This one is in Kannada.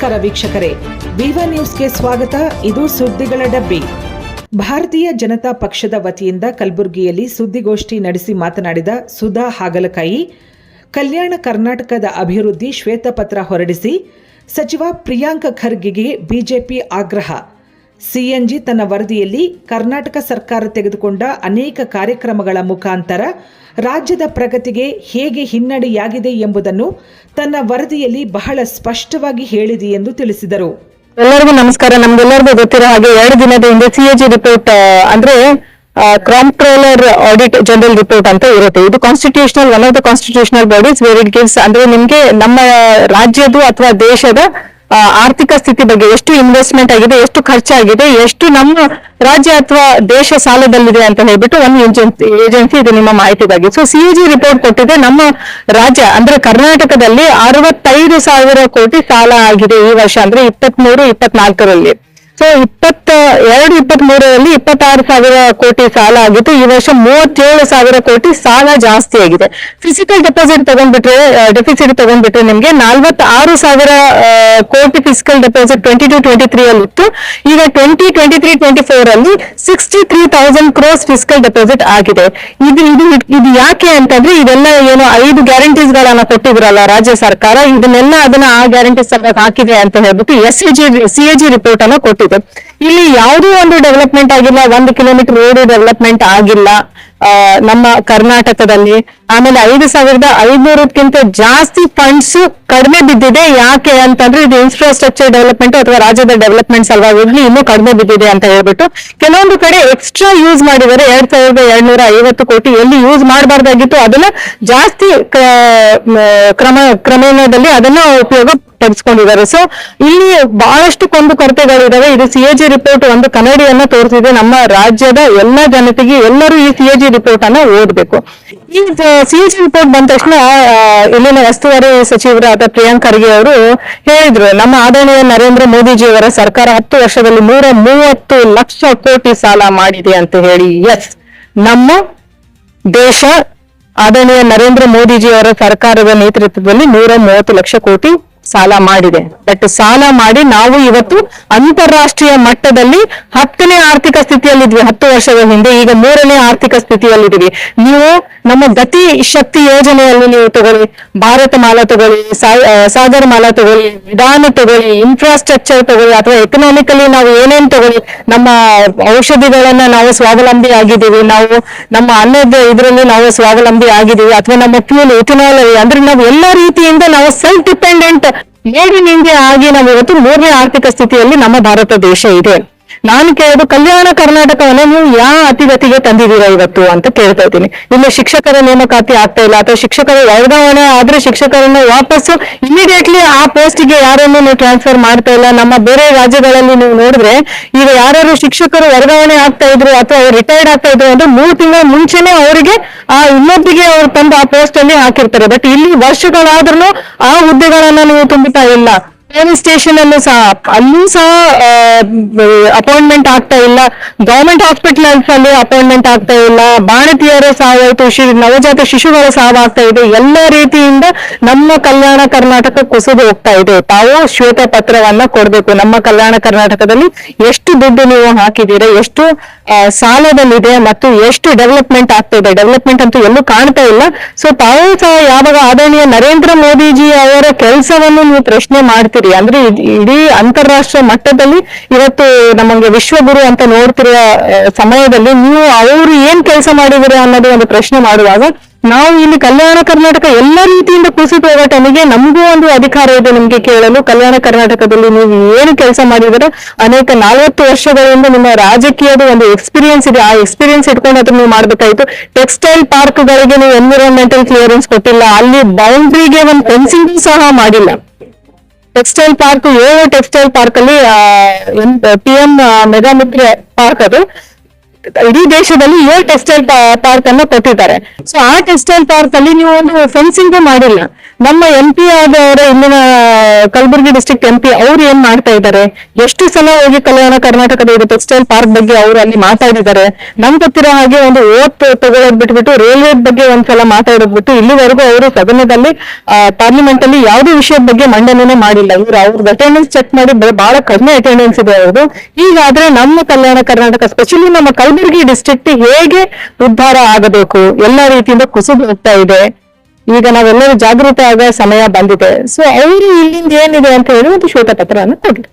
ನಮಸ್ಕಾರ ವೀಕ್ಷಕರೇ. ವಿವಾ ನ್ಯೂಸ್ಗೆ ಸ್ವಾಗತ. ಇದು ಸುದ್ದಿಗಳ ಡಬ್ಬಿ. ಭಾರತೀಯ ಜನತಾ ಪಕ್ಷದ ವತಿಯಿಂದ ಕಲಬುರಗಿಯಲ್ಲಿ ಸುದ್ದಿಗೋಷ್ಠಿ ನಡೆಸಿ ಮಾತನಾಡಿದ ಸುಧಾ ಹಾಗಲಕಾಯಿ, ಕಲ್ಯಾಣ ಕರ್ನಾಟಕದ ಅಭಿವೃದ್ಧಿ ಶ್ವೇತಪತ್ರ ಹೊರಡಿಸಿ, ಸಚಿವ ಪ್ರಿಯಾಂಕ ಖರ್ಗೆಗೆ ಬಿಜೆಪಿ ಆಗ್ರಹ. ಸಿಎನ್ಜಿ ತನ್ನ ವರದಿಯಲ್ಲಿ ಕರ್ನಾಟಕ ಸರ್ಕಾರ ತೆಗೆದುಕೊಂಡ ಅನೇಕ ಕಾರ್ಯಕ್ರಮಗಳ ಮುಖಾಂತರ ರಾಜ್ಯದ ಪ್ರಗತಿಗೆ ಹೇಗೆ ಹಿನ್ನಡೆಯಾಗಿದೆ ಎಂಬುದನ್ನು ತನ್ನ ವರದಿಯಲ್ಲಿ ಬಹಳ ಸ್ಪಷ್ಟವಾಗಿ ಹೇಳಿದೆ ಎಂದು ತಿಳಿಸಿದರು. ಎಲ್ಲರಿಗೂ ನಮಸ್ಕಾರ. ನಮ್ಗೆಲ್ಲರಿಗೂ ಗೊತ್ತಿರೋ ಹಾಗೆ ಎರಡು ದಿನದ ಹಿಂದೆ ಸಿಎಜಿ ರಿಪೋರ್ಟ್ ಅಂದ್ರೆ ಕಾಂಪ್ಟ್ರೋಲರ್ ಆಡಿಟ್ ಜನರಲ್ ರಿಪೋರ್ಟ್ ಅಂತ ಇರುತ್ತೆ. ಇದು constitutional one of the constitutional bodies where it gives ಅಂದ್ರೆ ನಿಮ್ಗೆ ನಮ್ಮ ರಾಜ್ಯದ ಅಥವಾ ದೇಶದ ಆರ್ಥಿಕ ಸ್ಥಿತಿ ಬಗ್ಗೆ ಎಷ್ಟು ಇನ್ವೆಸ್ಟ್ಮೆಂಟ್ ಆಗಿದೆ, ಎಷ್ಟು ಖರ್ಚಾಗಿದೆ, ಎಷ್ಟು ನಮ್ಮ ರಾಜ್ಯ ಅಥವಾ ದೇಶ ಸಾಲದಲ್ಲಿದೆ ಅಂತ ಹೇಳ್ಬಿಟ್ಟು ಒಂದು ಏಜೆನ್ಸಿ ಏಜೆನ್ಸಿ ಇದು ನಿಮ್ಮ ಮಾಹಿತಿಗಾಗಿ. ಸೊ ಸಿಇಜಿ ರಿಪೋರ್ಟ್ ಕೊಟ್ಟಿದೆ, ನಮ್ಮ ರಾಜ್ಯ, ಅಂದ್ರೆ ಕರ್ನಾಟಕದಲ್ಲಿ ಅರವತ್ತೈದು ಸಾವಿರ ಕೋಟಿ ಸಾಲ ಆಗಿದೆ ಈ ವರ್ಷ, ಅಂದ್ರೆ ಇಪ್ಪತ್ಮೂರು, ಇಪ್ಪತ್ನಾಲ್ಕರಲ್ಲಿ. ಸೊ ಇಪ್ಪತ್ತ, ಎರಡು ಇಪ್ಪತ್ತ್ ಮೂರರಲ್ಲಿ ಇಪ್ಪತ್ತಾರು ಸಾವಿರ ಕೋಟಿ ಸಾಲ ಆಗಿತ್ತು. ಈ ವರ್ಷ ಮೂವತ್ತೇಳು ಸಾವಿರ ಕೋಟಿ ಸಾಲ ಜಾಸ್ತಿ ಆಗಿದೆ. ಫಿಸಿಕಲ್ ಡೆಪಾಸಿಟ್ ತಗೊಂಡ್ಬಿಟ್ರೆ ಡೆಫಿಸಿಟ್ ತಗೊಂಡ್ಬಿಟ್ರೆ ನಿಮ್ಗೆ ನಲ್ವತ್ತಾರು ಸಾವಿರ ಕೋಟಿ physical deposit twenty two twenty three ಅಲ್ಲಿ ಇತ್ತು. ಈಗ twenty twenty three twenty four ಅಲ್ಲಿ sixty three thousand crores physical deposit ಆಗಿದೆ. ಇದು ಇದು ಇದು ಯಾಕೆ ಅಂತಂದ್ರೆ ಇದೆಲ್ಲ ಏನು ಐದು ಗ್ಯಾರಂಟೀಸ್ ಗಳನ್ನ ಕೊಟ್ಟಿದ್ರಲ್ಲ ರಾಜ್ಯ ಸರ್ಕಾರ, ಇದನ್ನೆಲ್ಲ ಅದನ್ನ ಆ ಗ್ಯಾರಂಟೀಸ್ ಹಾಕಿದೆ ಅಂತ ಹೇಳ್ಬಿಟ್ಟು S C G C A G report ಅನ್ನ ಕೊಟ್ಟಿದೆ ಇಲ್ಲಿ ಯಾವುದೋ ಒಂದು ಡೆವಲಪ್ಮೆಂಟ್ ಆಗಿಲ್ಲ, ಒಂದು ಕಿಲೋಮೀಟರ್ ರೋಡ್ ಡೆವಲಪ್ಮೆಂಟ್ ಆಗಿಲ್ಲ. ನಮ್ಮ ಕರ್ನಾಟಕದಲ್ಲಿ. ಆಮೇಲೆ ಐದು ಸಾವಿರದ ಐದ್ನೂರಕ್ಕಿಂತ ಜಾಸ್ತಿ ಫಂಡ್ಸ್ ಕಡಿಮೆ ಬಿದ್ದಿದೆ. ಯಾಕೆ ಅಂತಂದ್ರೆ ಇದು ಇನ್ಫ್ರಾಸ್ಟ್ರಕ್ಚರ್ ಡೆವಲಪ್ಮೆಂಟ್ ಅಥವಾ ರಾಜ್ಯದ ಡೆವಲಪ್ಮೆಂಟ್ ಸಲುವಾಗಿ ಇನ್ನೂ ಕಡಿಮೆ ಬಿದ್ದಿದೆ ಅಂತ ಹೇಳ್ಬಿಟ್ಟು ಕೆಲವೊಂದು ಕಡೆ ಎಕ್ಸ್ಟ್ರಾ ಯೂಸ್ ಮಾಡಿದರೆ ಎರಡ್ ಸಾವಿರದ ಎರಡ್ನೂರ ಐವತ್ತು ಕೋಟಿ ಎಲ್ಲಿ ಯೂಸ್ ಮಾಡಬಾರ್ದಾಗಿತ್ತು, ಅದನ್ನ ಜಾಸ್ತಿ ಕ್ರಮ, ಕ್ರಮೇಣದಲ್ಲಿ ಅದನ್ನ ಉಪಯೋಗ ಪಡಿಸ್ಕೊಂಡಿದ್ದಾರೆ ಸೊ ಇಲ್ಲಿ ಬಹಳಷ್ಟು ಕೊಂದು ಕೊರತೆಗಳಿದಾವೆ. ಇದು ಸಿಎಜಿ ರಿಪೋರ್ಟ್ ಒಂದು ಕನ್ನಡಿಯನ್ನ ತೋರಿಸಿದೆ. ನಮ್ಮ ರಾಜ್ಯದ ಎಲ್ಲ ಜನತೆಗೆ ಎಲ್ಲರೂ ಈ ಸಿಎಜಿ ರಿಪೋರ್ಟ್ ಅನ್ನ ಓದಬೇಕು. ಈ ಸಿಎಜಿ ರಿಪೋರ್ಟ್ ಬಂದ ತಕ್ಷಣ ಇಲ್ಲಿನ ಉಸ್ತುವಾರಿ ಸಚಿವರಾದ ಪ್ರಿಯಾಂಕ್ ಖರ್ಗೆ ಅವರು ಹೇಳಿದ್ರು, ನಮ್ಮ ಆದರಣೀಯ ನರೇಂದ್ರ ಮೋದಿಜಿ ಅವರ ಸರ್ಕಾರ ಹತ್ತು ವರ್ಷದಲ್ಲಿ ನೂರ ಮೂವತ್ತು ಲಕ್ಷ ಕೋಟಿ ಸಾಲ ಮಾಡಿದೆ ಅಂತ ಹೇಳಿ. ಎಸ್ ನಮ್ಮ ದೇಶ, ಆದರಣೀಯ ನರೇಂದ್ರ ಮೋದಿಜಿ ಅವರ ಸರ್ಕಾರದ ನೇತೃತ್ವದಲ್ಲಿ ನೂರ ಮೂವತ್ತು ಲಕ್ಷ ಕೋಟಿ ಸಾಲ ಮಾಡಿದೆ. ಬಟ್ ಸಾಲ ಮಾಡಿ ನಾವು ಇವತ್ತು ಅಂತಾರಾಷ್ಟ್ರೀಯ ಮಟ್ಟದಲ್ಲಿ ಹತ್ತನೇ ಆರ್ಥಿಕ ಸ್ಥಿತಿಯಲ್ಲಿದ್ವಿ. ಹತ್ತು ವರ್ಷದ ಹಿಂದೆ ಈಗ ಮೂರನೇ ಆರ್ಥಿಕ ಸ್ಥಿತಿಯಲ್ಲಿದ್ದೀವಿ. ನೀವು ನಮ್ಮ ಗತಿ ಶಕ್ತಿ ಯೋಜನೆಯಲ್ಲಿ ನೀವು ತಗೊಳ್ಳಿ. ಭಾರತ ಮಾಲ ತಗೊಳ್ಳಿ ಸಾಗರ ಮಾಲ ತಗೊಳ್ಳಿ, ವಿಧಾನ ತಗೊಳ್ಳಿ ಇನ್ಫ್ರಾಸ್ಟ್ರಕ್ಚರ್ ತಗೊಳ್ಳಿ, ಅಥವಾ ಎಕನಾಮಿಕಲಿ ನಾವು ಏನೇನ್ ತಗೊಳ್ಳಿ, ನಮ್ಮ ಔಷಧಿಗಳನ್ನ ನಾವು ಸ್ವಾವಲಂಬಿ ಆಗಿದ್ದೀವಿ. ನಾವು ನಮ್ಮ ಅನ್ನದ ಇದರಲ್ಲಿ ನಾವು ಸ್ವಾವಲಂಬಿ ಆಗಿದ್ದೀವಿ. ಅಥವಾ ನಮ್ಮ ಫ್ಯೂಲ್ ಇಥನಾಲ್ ಅಂದ್ರೆ ನಾವು ಎಲ್ಲ ರೀತಿಯಿಂದ ನಾವು ಸೆಲ್ಫ್ ಡಿಪೆಂಡೆಂಟ್ ಇನ್ ಇಂಡಿಯಾ ಆಗಿ ನಾವು ಇವತ್ತು ಮೂರನೇ ಆರ್ಥಿಕ ಸ್ಥಿತಿಯಲ್ಲಿ ನಮ್ಮ ಭಾರತ ದೇಶ ಇದೆ. ನಾನು ಕೇಳೋದು ಕಲ್ಯಾಣ ಕರ್ನಾಟಕವನ್ನ ನೀವು ಯಾವ ಅತಿಗತಿಗೆ ತಂದಿದ್ದೀರಾ ಇವತ್ತು ಅಂತ ಕೇಳ್ತಾ ಇದ್ದೀನಿ. ಇಲ್ಲಿ ಶಿಕ್ಷಕರ ನೇಮಕಾತಿ ಆಗ್ತಾ ಇಲ್ಲ, ಅಥವಾ ಶಿಕ್ಷಕರ ವರ್ಗಾವಣೆ ಆದ್ರೆ ಶಿಕ್ಷಕರನ್ನ ವಾಪಸ್ಸು ಇಮಿಡಿಯೇಟ್ಲಿ ಆ ಪೋಸ್ಟಿಗೆ ಯಾರನ್ನು ನೀವು ಟ್ರಾನ್ಸ್ಫರ್ ಮಾಡ್ತಾ ಇಲ್ಲ, ನಮ್ಮ ಬೇರೆ ರಾಜ್ಯಗಳಲ್ಲಿ ನೀವು ನೋಡಿದ್ರೆ ಈಗ ಯಾರು ಶಿಕ್ಷಕರು ವರ್ಗಾವಣೆ ಆಗ್ತಾ ಇದ್ರು ಅಥವಾ ರಿಟೈರ್ಡ್ ಆಗ್ತಾ ಇದ್ರು ಅಂದ್ರೆ ಮೂರು ತಿಂಗಳ ಮುಂಚೆನೆ ಅವರಿಗೆ ಆ ಇನ್ನೊಬ್ಬರಿಗೆ ಅವ್ರು ತಂದು ಆ ಪೋಸ್ಟ್ ಅಲ್ಲಿ ಹಾಕಿರ್ತಾರೆ. ಬಟ್ ಇಲ್ಲಿ ವರ್ಷಗಳಾದ್ರೂ ಆ ಹುದ್ದೆಗಳನ್ನ ನೀವು ತುಂಬುತ್ತಾ ಇಲ್ಲ. ಪೊಲೀಸ್ ಸ್ಟೇಷನ್ ಅನ್ನು ಸಹ, ಅಲ್ಲೂ ಸಹ ಅಪಾಯಿಂಟ್ಮೆಂಟ್ ಆಗ್ತಾ ಇಲ್ಲ. ಗವರ್ಮೆಂಟ್ ಹಾಸ್ಪಿಟಲ್ಸ್ ಅಲ್ಲಿ ಅಪಾಯಿಂಟ್ಮೆಂಟ್ ಆಗ್ತಾ ಇಲ್ಲ. ಬಾಣತಿಯರು ಸಾವಾಯ್ತು ನವಜಾತ ಶಿಶುಗಳ ಸಾವಾಗ್ತಾ ಇದೆ. ಎಲ್ಲ ರೀತಿಯಿಂದ ನಮ್ಮ ಕಲ್ಯಾಣ ಕರ್ನಾಟಕ ಕುಸಿದು ಹೋಗ್ತಾ ಇದೆ. ತಾವು ಶ್ವೇತ ಪತ್ರವನ್ನ ಕೊಡ್ಬೇಕು. ನಮ್ಮ ಕಲ್ಯಾಣ ಕರ್ನಾಟಕದಲ್ಲಿ ಎಷ್ಟು ದುಡ್ಡು ನೀವು ಹಾಕಿದ್ದೀರಾ, ಎಷ್ಟು ಸಾಲದಲ್ಲಿದೆ ಮತ್ತು ಎಷ್ಟು ಡೆವಲಪ್ಮೆಂಟ್ ಆಗ್ತಾ ಇದೆ. ಡೆವಲಪ್ಮೆಂಟ್ ಅಂತೂ ಎಲ್ಲೂ ಕಾಣ್ತಾ ಇಲ್ಲ. ಸೊ ತಾವು ಸಹ ಯಾವಾಗ ಆದರಣೀಯ ನರೇಂದ್ರ ಮೋದಿಜಿ ಅವರ ಕೆಲಸವನ್ನು ನೀವು ಪ್ರಶ್ನೆ ಮಾಡ್ತೀರಿ? ಅಂದ್ರೆ ಇಡೀ ಅಂತಾರಾಷ್ಟ್ರೀಯ ಮಟ್ಟದಲ್ಲಿ ಇವತ್ತು ನಮಗೆ ವಿಶ್ವಗುರು ಅಂತ ನೋಡ್ತಿರುವ ಸಮಯದಲ್ಲಿ ನೀವು ಅವರು ಏನ್ ಕೆಲಸ ಮಾಡಿದಿರಿ ಅನ್ನೋದು ಒಂದು ಪ್ರಶ್ನೆ ಮಾಡುವಾಗ ನಾವು ಇಲ್ಲಿ ಕಲ್ಯಾಣ ಕರ್ನಾಟಕ ಎಲ್ಲ ರೀತಿಯಿಂದ ಕುಸಿತ ಹೋಗೋ ಟೈಮಿಗೆ ನಮಗೂ ಒಂದು ಅಧಿಕಾರ ಇದೆ ನಿಮ್ಗೆ ಕೇಳಲು. ಕಲ್ಯಾಣ ಕರ್ನಾಟಕದಲ್ಲಿ ನೀವು ಏನು ಕೆಲಸ ಮಾಡಿದರೆ ಅನೇಕ ನಾಲ್ವತ್ತು ವರ್ಷಗಳಿಂದ ನಿಮ್ಮ ರಾಜಕೀಯದ ಒಂದು ಎಕ್ಸ್ಪೀರಿಯನ್ಸ್ ಇದೆ. ಆ ಎಕ್ಸ್ಪೀರಿಯನ್ಸ್ ಇಟ್ಕೊಂಡು ಅದನ್ನ ನೀವು ಮಾಡ್ಬೇಕಾಯ್ತು. ಟೆಕ್ಸ್ಟೈಲ್ ಪಾರ್ಕ್ ಗಳಿಗೆ ನೀವು ಎನ್ವಿರಾನ್ಮೆಂಟಲ್ ಕ್ಲಿಯರೆನ್ಸ್ ಕೊಟ್ಟಿಲ್ಲ. ಅಲ್ಲಿ ಬೌಂಡ್ರಿಗೆ ಒಂದು ಫೆನ್ಸಿಂಗ್ ಸಹ ಮಾಡಿಲ್ಲ. ಟೆಕ್ಸ್ಟೈಲ್ ಪಾರ್ಕ್ ಏಳು ಟೆಕ್ಸ್ಟೈಲ್ ಪಾರ್ಕ್ ಅಲ್ಲಿ P M mega Mitra park ಅದು. ಇಡೀ ದೇಶದಲ್ಲಿ ಏಳು ಟೆಕ್ಸ್ಟೈಲ್ ಪಾರ್ಕ್ ಅನ್ನು ಕೊಟ್ಟಿದ್ದಾರೆ. ಸೊ ಆ ಟೆಕ್ಸ್ಟೈಲ್ ಪಾರ್ಕ್ ಅಲ್ಲಿ ನೀವು ಒಂದು ಫೆನ್ಸಿಂಗ್ ಮಾಡಿಲ್ಲ. ನಮ್ಮ ಎಂ ಪಿ ಆದವರ, ಇಲ್ಲಿನ ಕಲಬುರಗಿ ಡಿಸ್ಟ್ರಿಕ್ಟ್ ಎಂ ಪಿ ಅವ್ರು ಏನ್ ಮಾಡ್ತಾ ಇದ್ದಾರೆ? ಎಷ್ಟು ಸಲ ಹೋಗಿ ಕಲ್ಯಾಣ ಕರ್ನಾಟಕದ ಇದು ಟೆಕ್ಸ್ಟೈಲ್ ಪಾರ್ಕ್ ಬಗ್ಗೆ ಅವರು ಅಲ್ಲಿ ಮಾತಾಡಿದ್ದಾರೆ ನಮ್ ಗೊತ್ತಿರೋ ಹಾಗೆ ಒಂದು ಓಟ್ ತಗೊಳ್ಳೋದ್ ಬಿಟ್ಬಿಟ್ಟು ರೈಲ್ವೆ ಬಗ್ಗೆ ಒಂದ್ಸಲ ಮಾತಾಡೋದ್ ಬಿಟ್ಟು ಇಲ್ಲಿವರೆಗೂ ಅವರು ಸದನದಲ್ಲಿ ಪಾರ್ಲಿಮೆಂಟ್ ಅಲ್ಲಿ ಯಾವುದೇ ವಿಷಯದ ಬಗ್ಗೆ ಮಂಡನೆನೇ ಮಾಡಿಲ್ಲ. ಇವ್ರು ಅವ್ರದ್ದು ಅಟೆಂಡೆನ್ಸ್ ಚೆಕ್ ಮಾಡಿ ಬಹಳ ಕಡಿಮೆ ಅಟೆಂಡೆನ್ಸ್ ಇದೆ ಅವ್ರದ್ದು ಈಗಾದ್ರೆ ನಮ್ಮ ಕಲ್ಯಾಣ ಕರ್ನಾಟಕ ಸ್ಪೆಷಲಿ ನಮ್ಮ ಕಲಬುರಗಿ ಡಿಸ್ಟ್ರಿಕ್ಟ್ ಹೇಗೆ ಉದ್ಧಾರ ಆಗಬೇಕು? ಎಲ್ಲ ರೀತಿಯಿಂದ ಕುಸಿದು ಹೋಗ್ತಾ ಇದೆ. ಈಗ ನಾವೆಲ್ಲರೂ ಜಾಗೃತ ಆಗ ಸಮಯ ಬಂದಿದೆ. ಸೊ ಅವರು ಇಲ್ಲಿಂದ ಏನಿದೆ ಅಂತ ಹೇಳಿ ಒಂದು ಶ್ವೇತಪತ್ರವನ್ನು ಕೊಡ್ಲಿ